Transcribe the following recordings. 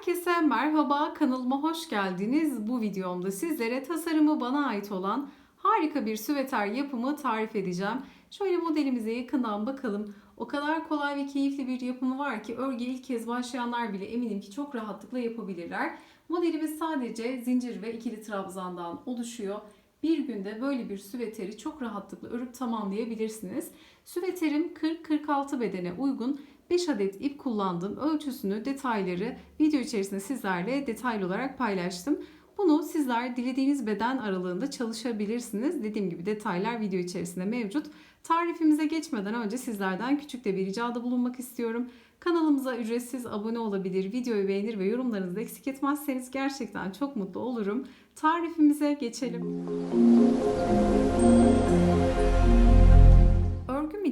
Herkese merhaba, kanalıma hoş geldiniz. Bu videomda sizlere tasarımı bana ait olan harika bir süveter yapımı tarif edeceğim. Şöyle modelimize yakından bakalım. O kadar kolay ve keyifli bir yapımı var ki örgü ilk kez başlayanlar bile eminim ki çok rahatlıkla yapabilirler. Modelimiz sadece zincir ve ikili trabzandan oluşuyor. Bir günde böyle bir süveteri çok rahatlıkla örüp tamamlayabilirsiniz. Süveterim 40-46 bedene uygun 5 adet ip kullandım. Ölçüsünü, detayları video içerisinde sizlerle detaylı olarak paylaştım. Bunu sizler dilediğiniz beden aralığında çalışabilirsiniz. Dediğim gibi detaylar video içerisinde mevcut. Tarifimize geçmeden önce sizlerden küçük de bir ricada bulunmak istiyorum. Kanalımıza ücretsiz abone olabilir, videoyu beğenir ve yorumlarınızı eksik etmezseniz gerçekten çok mutlu olurum. Tarifimize geçelim.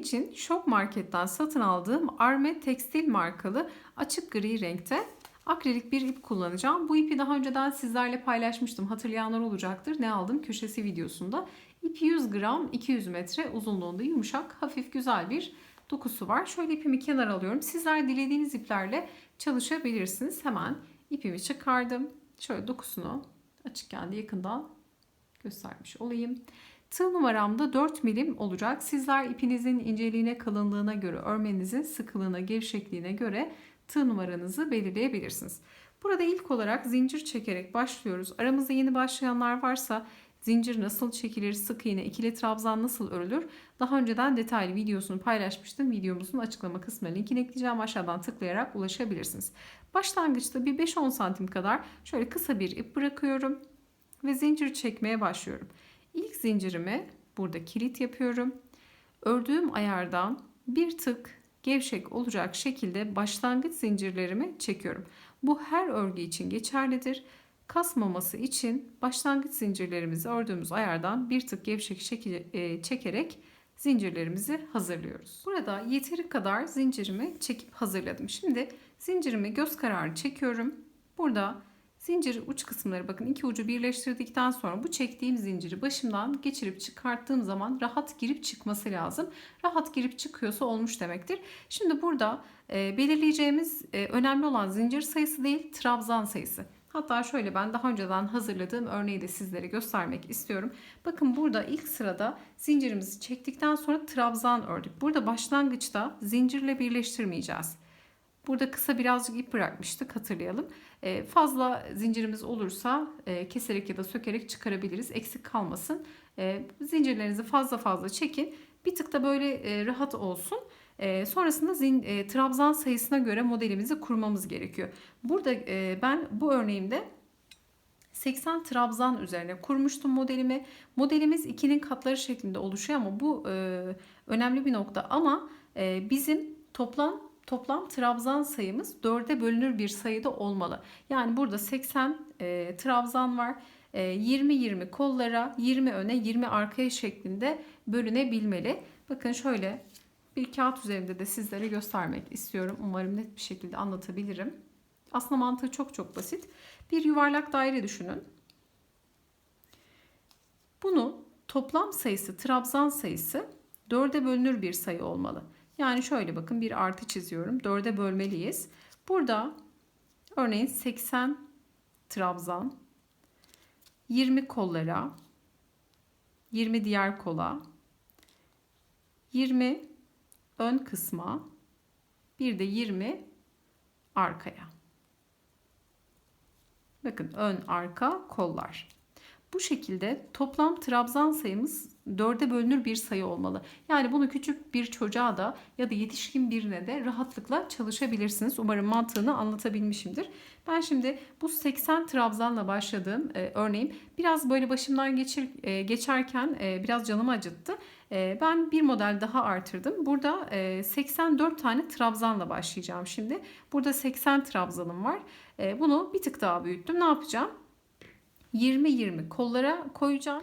İçin Şok Market'ten satın aldığım Arme Tekstil markalı açık gri renkte akrilik bir ip kullanacağım. Bu ipi daha önceden sizlerle paylaşmıştım. Hatırlayanlar olacaktır. Ne aldım köşesi videosunda. İp 100 gram 200 metre uzunluğunda yumuşak hafif güzel bir dokusu var. Şöyle ipimi kenara alıyorum. Sizler dilediğiniz iplerle çalışabilirsiniz. Hemen ipimi çıkardım. Şöyle dokusunu açıkken de yakından göstermiş olayım. Tığ numaramda 4 milim olacak. Sizler ipinizin inceliğine, kalınlığına göre, örmenizin sıkılığına, gevşekliğine göre tığ numaranızı belirleyebilirsiniz. Burada ilk olarak zincir çekerek başlıyoruz. Aramızda yeni başlayanlar varsa zincir nasıl çekilir, sık iğne, ikili trabzan nasıl örülür? Daha önceden detaylı videosunu paylaşmıştım. Videomuzun açıklama kısmına linkini ekleyeceğim. Aşağıdan tıklayarak ulaşabilirsiniz. Başlangıçta bir 5-10 santim kadar şöyle kısa bir ip bırakıyorum ve zincir çekmeye başlıyorum. İlk zincirimi burada kilit yapıyorum. Ördüğüm ayardan bir tık gevşek olacak şekilde başlangıç zincirlerimi çekiyorum. Bu her örgü için geçerlidir. Kasmaması için başlangıç zincirlerimizi ördüğümüz ayardan bir tık gevşek şekilde çekerek zincirlerimizi hazırlıyoruz. Burada yeteri kadar zincirimi çekip hazırladım. Şimdi zincirimi göz kararı çekiyorum. Burada Zincir uç kısımları bakın iki ucu birleştirdikten sonra bu çektiğim zinciri başımdan geçirip çıkarttığım zaman rahat girip çıkması lazım. Rahat girip çıkıyorsa olmuş demektir. Şimdi burada e, belirleyeceğimiz e, önemli olan zincir sayısı değil trabzan sayısı. Hatta şöyle ben daha önceden hazırladığım örneği de sizlere göstermek istiyorum. Bakın burada ilk sırada zincirimizi çektikten sonra trabzan ördük. Burada başlangıçta zincirle birleştirmeyeceğiz. Burada kısa birazcık ip bırakmıştık hatırlayalım. E, fazla zincirimiz olursa e, keserek ya da sökerek çıkarabiliriz. Eksik kalmasın. E, zincirlerinizi fazla fazla çekin. Bir tık da böyle e, rahat olsun. E, sonrasında zin, e, trabzan sayısına göre modelimizi kurmamız gerekiyor. Burada e, ben bu örneğimde 80 trabzan üzerine kurmuştum modelimi. Modelimiz ikinin katları şeklinde oluşuyor ama bu e, önemli bir nokta. Ama e, bizim toplam toplam trabzan sayımız 4'e bölünür bir sayıda olmalı. Yani burada 80 e, trabzan var. 20-20 e, kollara, 20 öne, 20 arkaya şeklinde bölünebilmeli. Bakın şöyle bir kağıt üzerinde de sizlere göstermek istiyorum. Umarım net bir şekilde anlatabilirim. Aslında mantığı çok çok basit. Bir yuvarlak daire düşünün. Bunu toplam sayısı, trabzan sayısı 4'e bölünür bir sayı olmalı. Yani şöyle bakın bir artı çiziyorum. 4'e bölmeliyiz. Burada örneğin 80 trabzan 20 kollara 20 diğer kola 20 ön kısma bir de 20 arkaya. Bakın ön arka kollar. Bu şekilde toplam trabzan sayımız 4'e bölünür bir sayı olmalı. Yani bunu küçük bir çocuğa da ya da yetişkin birine de rahatlıkla çalışabilirsiniz. Umarım mantığını anlatabilmişimdir. Ben şimdi bu 80 trabzanla başladığım e, örneğim biraz böyle başımdan geçir, e, geçerken e, biraz canımı acıttı. E, ben bir model daha artırdım. Burada e, 84 tane trabzanla başlayacağım şimdi. Burada 80 trabzanım var. E, bunu bir tık daha büyüttüm. Ne yapacağım? 20-20 kollara koyacağım.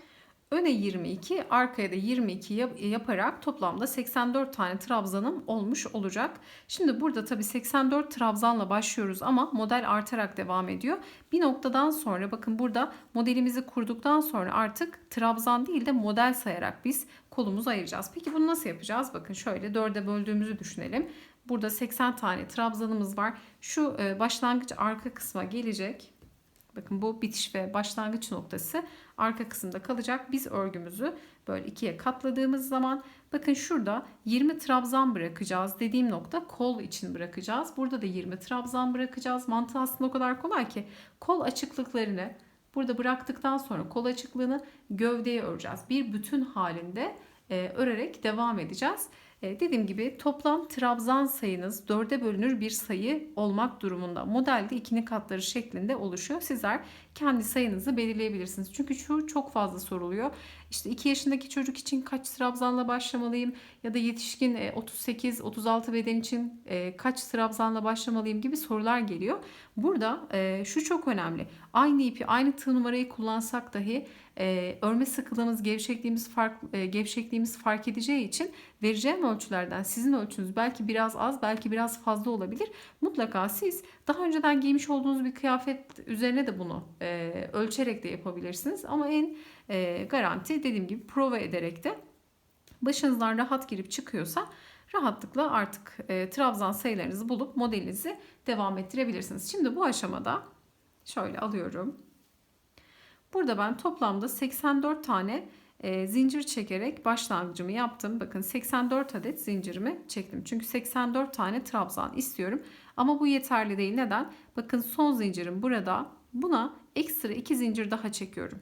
Öne 22, arkaya da 22 yaparak toplamda 84 tane trabzanım olmuş olacak. Şimdi burada tabii 84 trabzanla başlıyoruz ama model artarak devam ediyor. Bir noktadan sonra bakın burada modelimizi kurduktan sonra artık trabzan değil de model sayarak biz kolumuzu ayıracağız. Peki bunu nasıl yapacağız? Bakın şöyle 4'e böldüğümüzü düşünelim. Burada 80 tane trabzanımız var. Şu e, başlangıç arka kısma gelecek. Bakın bu bitiş ve başlangıç noktası arka kısımda kalacak. Biz örgümüzü böyle ikiye katladığımız zaman bakın şurada 20 trabzan bırakacağız. Dediğim nokta kol için bırakacağız. Burada da 20 trabzan bırakacağız. Mantığı aslında o kadar kolay ki kol açıklıklarını burada bıraktıktan sonra kol açıklığını gövdeye öreceğiz. Bir bütün halinde e, örerek devam edeceğiz. E, dediğim gibi toplam trabzan sayınız 4'e bölünür bir sayı olmak durumunda. Modelde ikinin katları şeklinde oluşuyor. Sizler kendi sayınızı belirleyebilirsiniz. Çünkü şu çok fazla soruluyor. İşte 2 yaşındaki çocuk için kaç trabzanla başlamalıyım ya da yetişkin 38-36 beden için e, kaç trabzanla başlamalıyım gibi sorular geliyor. Burada e, şu çok önemli. Aynı ipi, aynı tığ numarayı kullansak dahi e, örme sıkılığımız, gevşekliğimiz fark e, gevşekliğimiz fark edeceği için vereceğim ölçülerden sizin ölçünüz belki biraz az, belki biraz fazla olabilir. Mutlaka siz daha önceden giymiş olduğunuz bir kıyafet üzerine de bunu e, ölçerek de yapabilirsiniz. Ama en e, garanti dediğim gibi prova ederek de başınızdan rahat girip çıkıyorsa rahatlıkla artık e, trabzan sayılarınızı bulup modelinizi devam ettirebilirsiniz. Şimdi bu aşamada şöyle alıyorum. Burada ben toplamda 84 tane e, zincir çekerek başlangıcımı yaptım. Bakın 84 adet zincirimi çektim. Çünkü 84 tane trabzan istiyorum. Ama bu yeterli değil. Neden? Bakın son zincirim burada. Buna ekstra 2 zincir daha çekiyorum.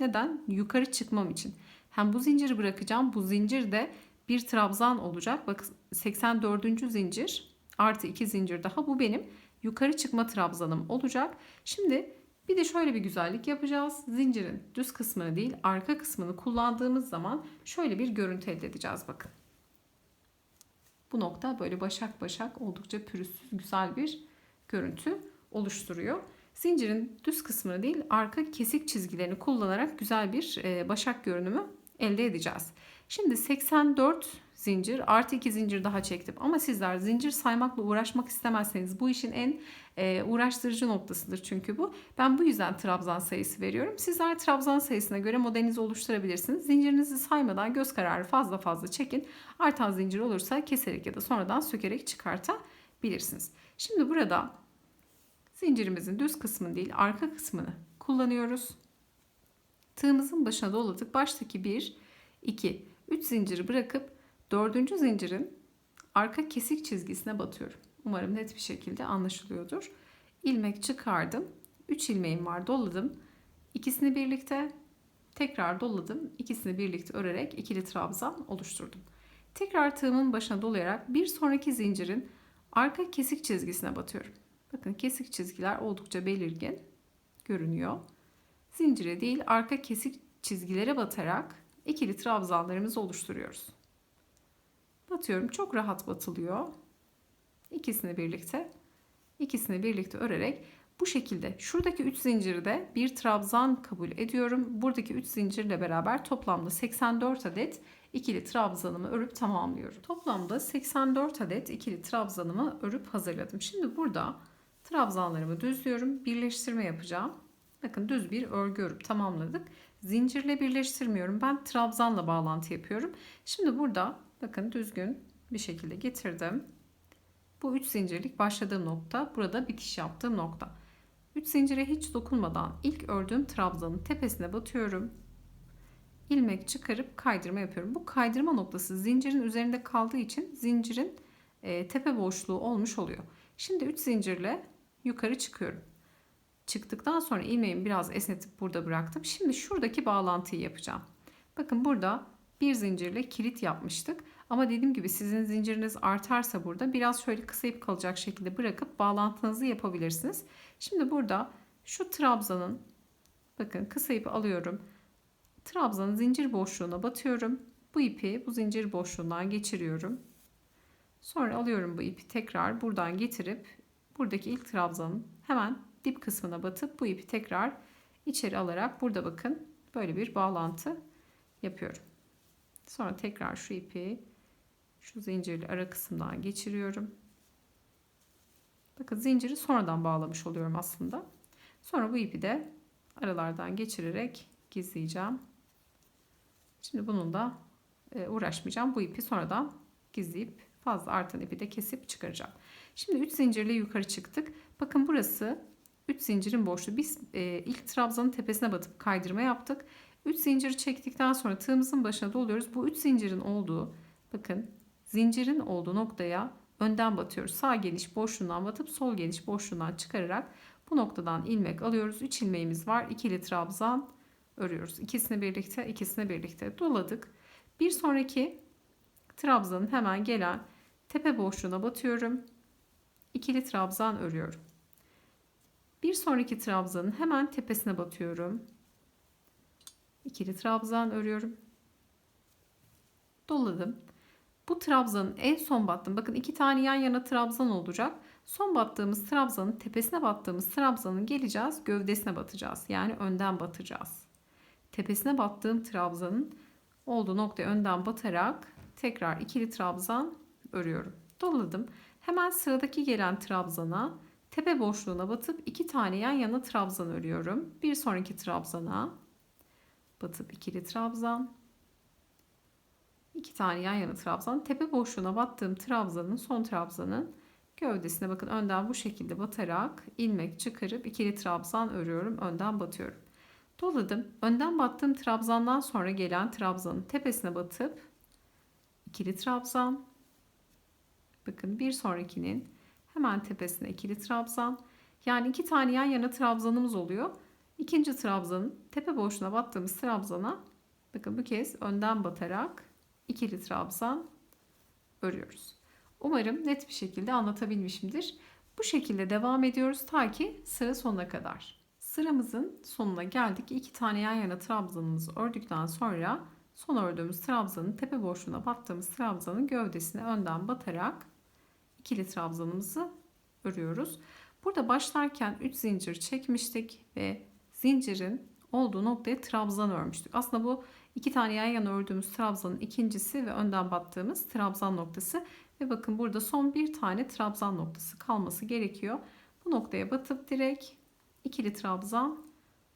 Neden? Yukarı çıkmam için. Hem bu zinciri bırakacağım. Bu zincir de bir trabzan olacak. Bakın 84. zincir artı 2 zincir daha. Bu benim yukarı çıkma trabzanım olacak. Şimdi bir de şöyle bir güzellik yapacağız. Zincirin düz kısmını değil arka kısmını kullandığımız zaman şöyle bir görüntü elde edeceğiz bakın. Bu nokta böyle başak başak oldukça pürüzsüz güzel bir görüntü oluşturuyor. Zincirin düz kısmını değil arka kesik çizgilerini kullanarak güzel bir e, başak görünümü elde edeceğiz. Şimdi 84 zincir artı 2 zincir daha çektim. Ama sizler zincir saymakla uğraşmak istemezseniz bu işin en e, uğraştırıcı noktasıdır çünkü bu. Ben bu yüzden trabzan sayısı veriyorum. Sizler trabzan sayısına göre modelinizi oluşturabilirsiniz. Zincirinizi saymadan göz kararı fazla fazla çekin. Artan zincir olursa keserek ya da sonradan sökerek çıkartabilirsiniz. Şimdi burada zincirimizin düz kısmını değil arka kısmını kullanıyoruz. Tığımızın başına doladık. Baştaki 1, 2, 3 zinciri bırakıp dördüncü zincirin arka kesik çizgisine batıyorum. Umarım net bir şekilde anlaşılıyordur. İlmek çıkardım. 3 ilmeğim var doladım. İkisini birlikte tekrar doladım. İkisini birlikte örerek ikili trabzan oluşturdum. Tekrar tığımın başına dolayarak bir sonraki zincirin arka kesik çizgisine batıyorum. Bakın kesik çizgiler oldukça belirgin görünüyor. Zincire değil arka kesik çizgilere batarak ikili trabzanlarımızı oluşturuyoruz. Batıyorum. Çok rahat batılıyor. İkisini birlikte ikisini birlikte örerek bu şekilde şuradaki 3 zinciri de bir trabzan kabul ediyorum. Buradaki 3 zincirle beraber toplamda 84 adet ikili trabzanımı örüp tamamlıyorum. Toplamda 84 adet ikili trabzanımı örüp hazırladım. Şimdi burada trabzanlarımı düzlüyorum. Birleştirme yapacağım. Bakın düz bir örgü örüp tamamladık. Zincirle birleştirmiyorum. Ben trabzanla bağlantı yapıyorum. Şimdi burada bakın düzgün bir şekilde getirdim. Bu 3 zincirlik başladığım nokta. Burada bitiş yaptığım nokta. 3 zincire hiç dokunmadan ilk ördüğüm trabzanın tepesine batıyorum. İlmek çıkarıp kaydırma yapıyorum. Bu kaydırma noktası zincirin üzerinde kaldığı için zincirin e, tepe boşluğu olmuş oluyor. Şimdi 3 zincirle yukarı çıkıyorum. Çıktıktan sonra ilmeğimi biraz esnetip burada bıraktım. Şimdi şuradaki bağlantıyı yapacağım. Bakın burada bir zincirle kilit yapmıştık. Ama dediğim gibi sizin zinciriniz artarsa burada biraz şöyle kısayıp kalacak şekilde bırakıp bağlantınızı yapabilirsiniz. Şimdi burada şu trabzanın bakın kısayıp alıyorum. Trabzanın zincir boşluğuna batıyorum. Bu ipi bu zincir boşluğundan geçiriyorum. Sonra alıyorum bu ipi tekrar buradan getirip buradaki ilk trabzanın hemen dip kısmına batıp bu ipi tekrar içeri alarak burada bakın böyle bir bağlantı yapıyorum. Sonra tekrar şu ipi şu zincirli ara kısımdan geçiriyorum. Bakın zinciri sonradan bağlamış oluyorum aslında. Sonra bu ipi de aralardan geçirerek gizleyeceğim. Şimdi bunun da e, uğraşmayacağım. Bu ipi sonradan gizleyip Fazla artan ipi de kesip çıkaracağım. Şimdi 3 zincirle yukarı çıktık. Bakın burası 3 zincirin boşluğu. Biz e, ilk trabzanın tepesine batıp kaydırma yaptık. 3 zinciri çektikten sonra tığımızın başına doluyoruz. Bu 3 zincirin olduğu bakın zincirin olduğu noktaya önden batıyoruz. Sağ geniş boşluğundan batıp sol geniş boşluğundan çıkararak bu noktadan ilmek alıyoruz. 3 ilmeğimiz var. İkili trabzan örüyoruz. İkisini birlikte, ikisini birlikte doladık. Bir sonraki trabzanın hemen gelen tepe boşluğuna batıyorum. İkili trabzan örüyorum. Bir sonraki trabzanın hemen tepesine batıyorum. İkili trabzan örüyorum. Doladım. Bu trabzanın en son battım. Bakın iki tane yan yana trabzan olacak. Son battığımız trabzanın tepesine battığımız trabzanın geleceğiz gövdesine batacağız. Yani önden batacağız. Tepesine battığım trabzanın olduğu noktaya önden batarak tekrar ikili trabzan örüyorum. Doladım. Hemen sıradaki gelen trabzana tepe boşluğuna batıp iki tane yan yana trabzan örüyorum. Bir sonraki trabzana batıp ikili trabzan iki tane yan yana trabzan. Tepe boşluğuna battığım trabzanın son trabzanın gövdesine bakın. Önden bu şekilde batarak ilmek çıkarıp ikili trabzan örüyorum. Önden batıyorum. Doladım. Önden battığım trabzandan sonra gelen trabzanın tepesine batıp ikili trabzan. Bakın bir sonrakinin hemen tepesine ikili trabzan. Yani iki tane yan yana trabzanımız oluyor. İkinci trabzanın tepe boşluğuna battığımız trabzana bakın bu kez önden batarak ikili trabzan örüyoruz. Umarım net bir şekilde anlatabilmişimdir. Bu şekilde devam ediyoruz ta ki sıra sonuna kadar. Sıramızın sonuna geldik. İki tane yan yana trabzanımızı ördükten sonra son ördüğümüz trabzanın tepe boşluğuna battığımız trabzanın gövdesine önden batarak ikili trabzanımızı örüyoruz. Burada başlarken 3 zincir çekmiştik ve zincirin olduğu noktaya trabzan örmüştük. Aslında bu iki tane yan yana ördüğümüz trabzanın ikincisi ve önden battığımız trabzan noktası. Ve bakın burada son bir tane trabzan noktası kalması gerekiyor. Bu noktaya batıp direkt ikili trabzan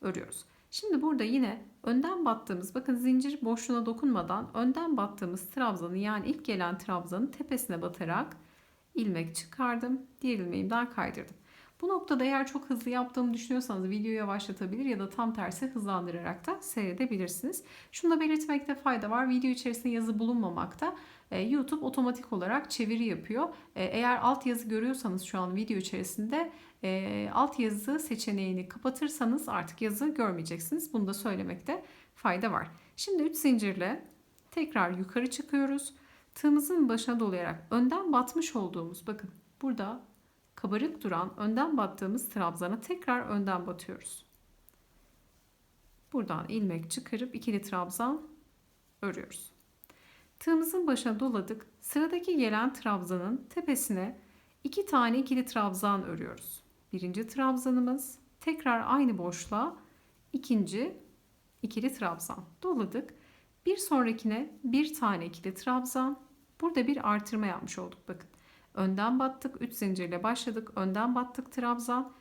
örüyoruz. Şimdi burada yine önden battığımız bakın zincir boşluğuna dokunmadan önden battığımız trabzanı yani ilk gelen trabzanın tepesine batarak ilmek çıkardım. Diğer ilmeğimden kaydırdım. Bu noktada eğer çok hızlı yaptığımı düşünüyorsanız videoyu yavaşlatabilir ya da tam tersi hızlandırarak da seyredebilirsiniz. Şunu da belirtmekte fayda var. Video içerisinde yazı bulunmamakta. Ee, YouTube otomatik olarak çeviri yapıyor. Ee, eğer alt yazı görüyorsanız şu an video içerisinde e, alt yazı seçeneğini kapatırsanız artık yazı görmeyeceksiniz. Bunu da söylemekte fayda var. Şimdi 3 zincirle tekrar yukarı çıkıyoruz. Tığımızın başına dolayarak önden batmış olduğumuz bakın burada kabarık duran önden battığımız trabzana tekrar önden batıyoruz. Buradan ilmek çıkarıp ikili trabzan örüyoruz. Tığımızın başına doladık. Sıradaki gelen trabzanın tepesine iki tane ikili trabzan örüyoruz. Birinci trabzanımız tekrar aynı boşluğa ikinci ikili trabzan doladık. Bir sonrakine bir tane ikili trabzan. Burada bir artırma yapmış olduk bakın. Önden battık 3 zincirle başladık. Önden battık trabzan.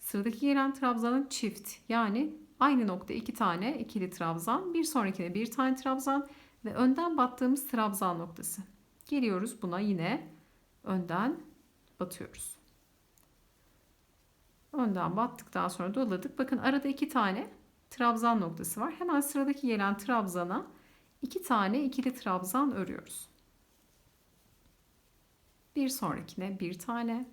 Sıradaki gelen trabzanın çift yani aynı nokta iki tane ikili trabzan. Bir sonrakine bir tane trabzan ve önden battığımız trabzan noktası. Geliyoruz buna yine önden batıyoruz. Önden battıktan sonra doladık. Bakın arada iki tane trabzan noktası var. Hemen sıradaki gelen trabzana iki tane ikili trabzan örüyoruz. Bir sonrakine bir tane.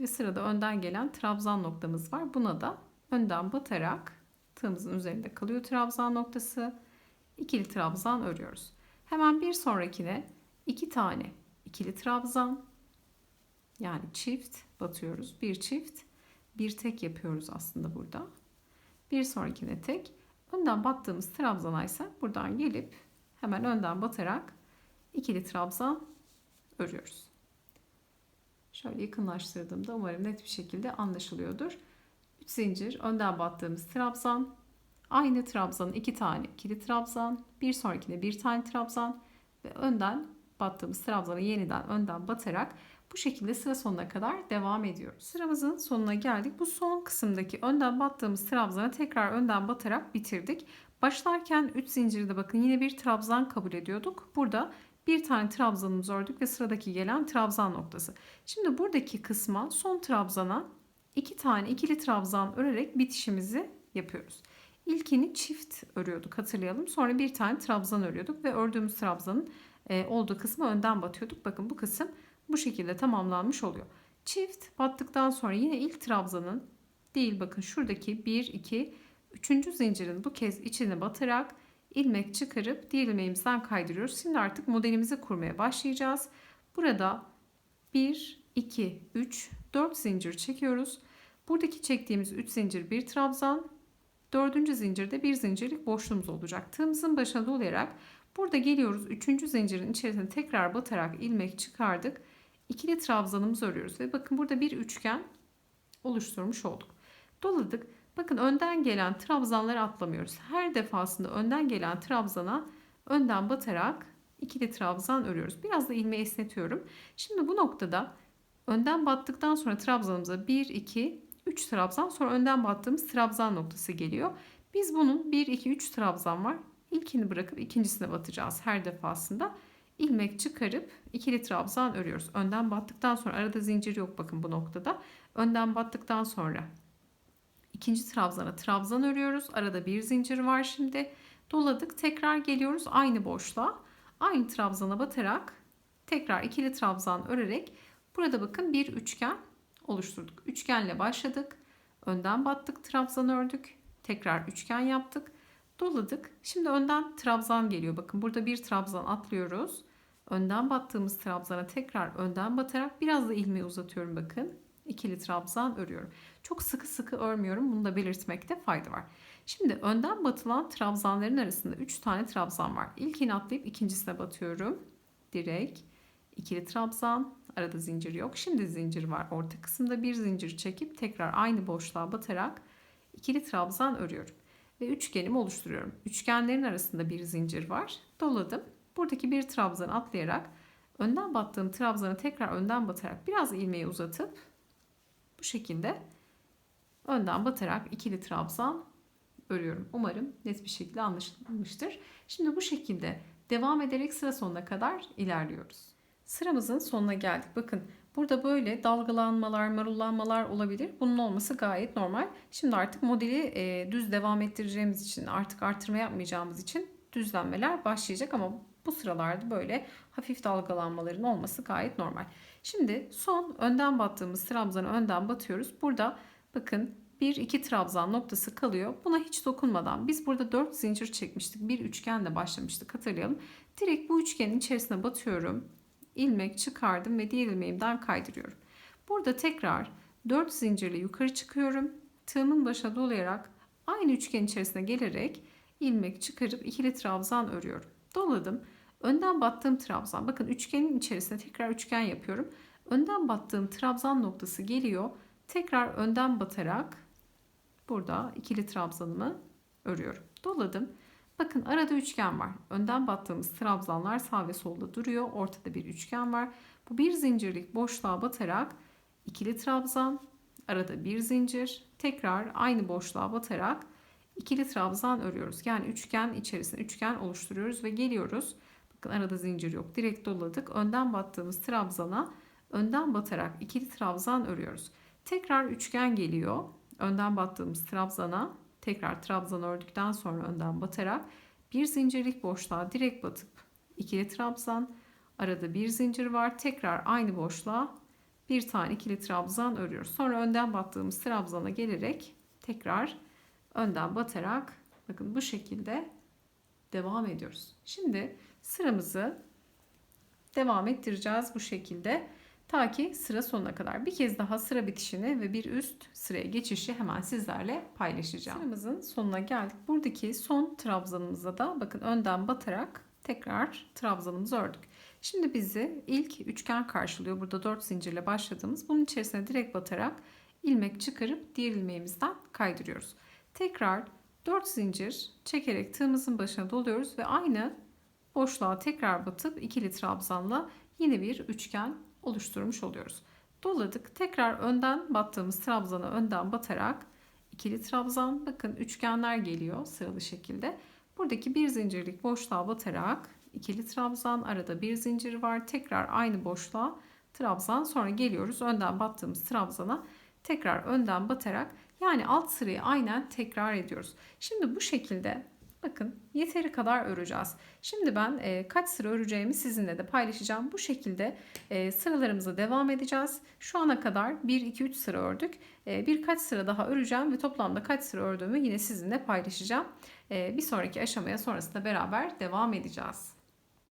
Ve sırada önden gelen trabzan noktamız var. Buna da önden batarak tığımızın üzerinde kalıyor trabzan noktası. İkili trabzan örüyoruz. Hemen bir sonrakine iki tane ikili trabzan yani çift batıyoruz. Bir çift, bir tek yapıyoruz aslında burada. Bir sonrakine tek. Önden battığımız trabzana ise buradan gelip hemen önden batarak ikili trabzan örüyoruz. Şöyle yakınlaştırdığımda umarım net bir şekilde anlaşılıyordur. 3 zincir önden battığımız trabzan, aynı trabzanın iki tane ikili trabzan, bir sonrakine bir tane trabzan ve önden battığımız trabzanı yeniden önden batarak bu şekilde sıra sonuna kadar devam ediyoruz. Sıramızın sonuna geldik. Bu son kısımdaki önden battığımız trabzanı tekrar önden batarak bitirdik. Başlarken 3 zincirde bakın yine bir trabzan kabul ediyorduk. Burada bir tane trabzanımızı ördük ve sıradaki gelen trabzan noktası. Şimdi buradaki kısma son trabzana iki tane ikili trabzan örerek bitişimizi yapıyoruz. İlkini çift örüyorduk hatırlayalım. Sonra bir tane trabzan örüyorduk ve ördüğümüz trabzanın e, olduğu kısmı önden batıyorduk. Bakın bu kısım bu şekilde tamamlanmış oluyor. Çift battıktan sonra yine ilk trabzanın değil bakın şuradaki 1 2 3. zincirin bu kez içine batarak ilmek çıkarıp diğer ilmeğimizden kaydırıyoruz. Şimdi artık modelimizi kurmaya başlayacağız. Burada 1 2 3 4 zincir çekiyoruz. Buradaki çektiğimiz 3 zincir bir trabzan, dördüncü zincirde bir zincirlik boşluğumuz olacak. Tığımızın başına dolayarak burada geliyoruz. Üçüncü zincirin içerisine tekrar batarak ilmek çıkardık. İkili trabzanımızı örüyoruz ve bakın burada bir üçgen oluşturmuş olduk. Doladık. Bakın önden gelen trabzanları atlamıyoruz. Her defasında önden gelen trabzana önden batarak ikili trabzan örüyoruz. Biraz da ilmeği esnetiyorum. Şimdi bu noktada önden battıktan sonra trabzanımıza 1 2 3 trabzan sonra önden battığımız trabzan noktası geliyor. Biz bunun 1 2 3 trabzan var. İlkini bırakıp ikincisine batacağız her defasında. ilmek çıkarıp ikili trabzan örüyoruz. Önden battıktan sonra arada zincir yok bakın bu noktada. Önden battıktan sonra ikinci trabzana trabzan örüyoruz. Arada bir zincir var şimdi. Doladık. Tekrar geliyoruz aynı boşluğa. Aynı trabzana batarak tekrar ikili trabzan örerek burada bakın bir üçgen oluşturduk. Üçgenle başladık. Önden battık, trabzan ördük. Tekrar üçgen yaptık. Doladık. Şimdi önden trabzan geliyor. Bakın burada bir trabzan atlıyoruz. Önden battığımız trabzana tekrar önden batarak biraz da ilmeği uzatıyorum bakın. İkili trabzan örüyorum. Çok sıkı sıkı örmüyorum. Bunu da belirtmekte fayda var. Şimdi önden batılan trabzanların arasında 3 tane trabzan var. İlkini atlayıp ikincisine batıyorum. Direkt ikili trabzan, arada zincir yok. Şimdi zincir var. Orta kısımda bir zincir çekip tekrar aynı boşluğa batarak ikili trabzan örüyorum. Ve üçgenimi oluşturuyorum. Üçgenlerin arasında bir zincir var. Doladım. Buradaki bir trabzanı atlayarak önden battığım trabzanı tekrar önden batarak biraz ilmeği uzatıp bu şekilde önden batarak ikili trabzan örüyorum. Umarım net bir şekilde anlaşılmıştır. Şimdi bu şekilde devam ederek sıra sonuna kadar ilerliyoruz. Sıramızın sonuna geldik. Bakın burada böyle dalgalanmalar, marullanmalar olabilir. Bunun olması gayet normal. Şimdi artık modeli e, düz devam ettireceğimiz için artık artırma yapmayacağımız için düzlenmeler başlayacak ama bu sıralarda böyle hafif dalgalanmaların olması gayet normal. Şimdi son önden battığımız trabzanı önden batıyoruz. Burada bakın 1-2 trabzan noktası kalıyor. Buna hiç dokunmadan biz burada 4 zincir çekmiştik. Bir üçgenle başlamıştık hatırlayalım. Direkt bu üçgenin içerisine batıyorum. ilmek çıkardım ve diğer ilmeğimden kaydırıyorum. Burada tekrar 4 zincirle yukarı çıkıyorum. Tığımın başına dolayarak aynı üçgen içerisine gelerek ilmek çıkarıp ikili trabzan örüyorum. Doladım. Önden battığım trabzan. Bakın üçgenin içerisine tekrar üçgen yapıyorum. Önden battığım trabzan noktası geliyor. Tekrar önden batarak burada ikili trabzanımı örüyorum. Doladım. Bakın arada üçgen var. Önden battığımız trabzanlar sağ ve solda duruyor. Ortada bir üçgen var. Bu bir zincirlik boşluğa batarak ikili trabzan, arada bir zincir, tekrar aynı boşluğa batarak ikili trabzan örüyoruz. Yani üçgen içerisinde üçgen oluşturuyoruz ve geliyoruz. Bakın arada zincir yok. Direkt doladık. Önden battığımız trabzana önden batarak ikili trabzan örüyoruz. Tekrar üçgen geliyor. Önden battığımız trabzana tekrar trabzan ördükten sonra önden batarak bir zincirlik boşluğa direkt batıp ikili trabzan arada bir zincir var. Tekrar aynı boşluğa bir tane ikili trabzan örüyoruz. Sonra önden battığımız trabzana gelerek tekrar önden batarak bakın bu şekilde devam ediyoruz. Şimdi sıramızı devam ettireceğiz bu şekilde. Ta ki sıra sonuna kadar. Bir kez daha sıra bitişini ve bir üst sıraya geçişi hemen sizlerle paylaşacağım. Sıramızın sonuna geldik. Buradaki son trabzanımıza da bakın önden batarak tekrar trabzanımızı ördük. Şimdi bizi ilk üçgen karşılıyor. Burada 4 zincirle başladığımız. Bunun içerisine direkt batarak ilmek çıkarıp diğer ilmeğimizden kaydırıyoruz. Tekrar 4 zincir çekerek tığımızın başına doluyoruz ve aynı boşluğa tekrar batıp ikili trabzanla yine bir üçgen oluşturmuş oluyoruz. Doladık. Tekrar önden battığımız trabzana önden batarak ikili trabzan bakın üçgenler geliyor sıralı şekilde. Buradaki bir zincirlik boşluğa batarak ikili trabzan, arada bir zincir var. Tekrar aynı boşluğa trabzan. Sonra geliyoruz önden battığımız trabzana tekrar önden batarak yani alt sırayı aynen tekrar ediyoruz. Şimdi bu şekilde bakın yeteri kadar öreceğiz. Şimdi ben e, kaç sıra öreceğimi sizinle de paylaşacağım. Bu şekilde e, sıralarımıza devam edeceğiz. Şu ana kadar 1, 2, 3 sıra ördük. E, birkaç sıra daha öreceğim ve toplamda kaç sıra ördüğümü yine sizinle paylaşacağım. E, bir sonraki aşamaya sonrasında beraber devam edeceğiz.